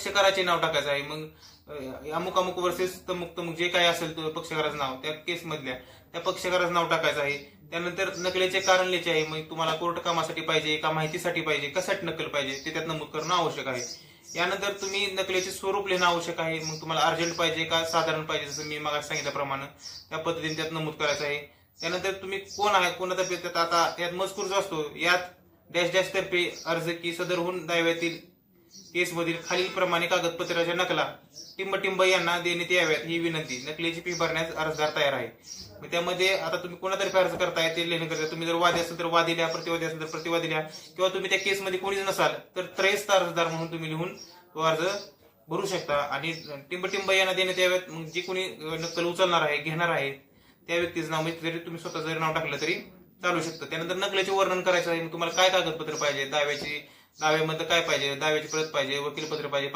पक्षकाराचे नाव टाकायचं आहे. मग अमुक अमुक वर्सेस तमुक तमुक जे काही असेल तो पक्षकाराचं नाव त्या केस मधल्या त्या पक्षकाराचं नाव टाकायचं आहे. त्यानंतर नकलेचे कारण लिहायचे आहे. मग तुम्हाला कोर्ट कामासाठी पाहिजे का माहितीसाठी पाहिजे कशासाठी नकल पाहिजे ते त्यात नमूद करणं आवश्यक आहे. यानंतर तुम्ही नकलेचे स्वरूप लिहिणं आवश्यक आहे. मग तुम्हाला अर्जंट पाहिजे का साधारण पाहिजे जसं मी मग सांगितल्याप्रमाणे त्या पद्धतीने त्यात नमूद करायचं आहे. त्यानंतर तुम्ही कोण आहे कोणातर्फे त्यात आता यात मजकूर जो असतो यात डॅश डॅश तर्फे अर्ज की सदरहून दाव्यातील केसमधील खालील प्रमाणे कागदपत्राच्या नकला टिंबटिंब यांना देण्यात याव्यात ही विनंती. नकलीची फी भरण्यास अर्जदार तयार आहे. मग त्यामध्ये आता तुम्ही कोणातर्फे अर्ज करताय ते लिहिणं करता तुम्ही जर वादी असेल तर वादी लिहा प्रतिवादी असेल तर प्रतिवादी लिहा किंवा तुम्ही त्या केसमध्ये कोणीच नसाल तर त्रयस्थ अर्जदार म्हणून तुम्ही लिहून तो अर्ज भरू शकता. आणि टिंबटिंब यांना देण्यात याव्यात. मग जे कोणी नक्कल उचलणार आहे घेणार आहे त्या व्यक्तीचं नाव म्हणजे जरी तुम्ही स्वतः जरी नाव टाकलं तरी चालू शकतं. त्यानंतर नकलेचे वर्णन करायचं आहे. मग तुम्हाला काय कागदपत्र पाहिजे? दाव्याची दाव्यामध्ये काय पाहिजे? दाव्याची प्रत पाहिजे वकीलपत्र पाहिजे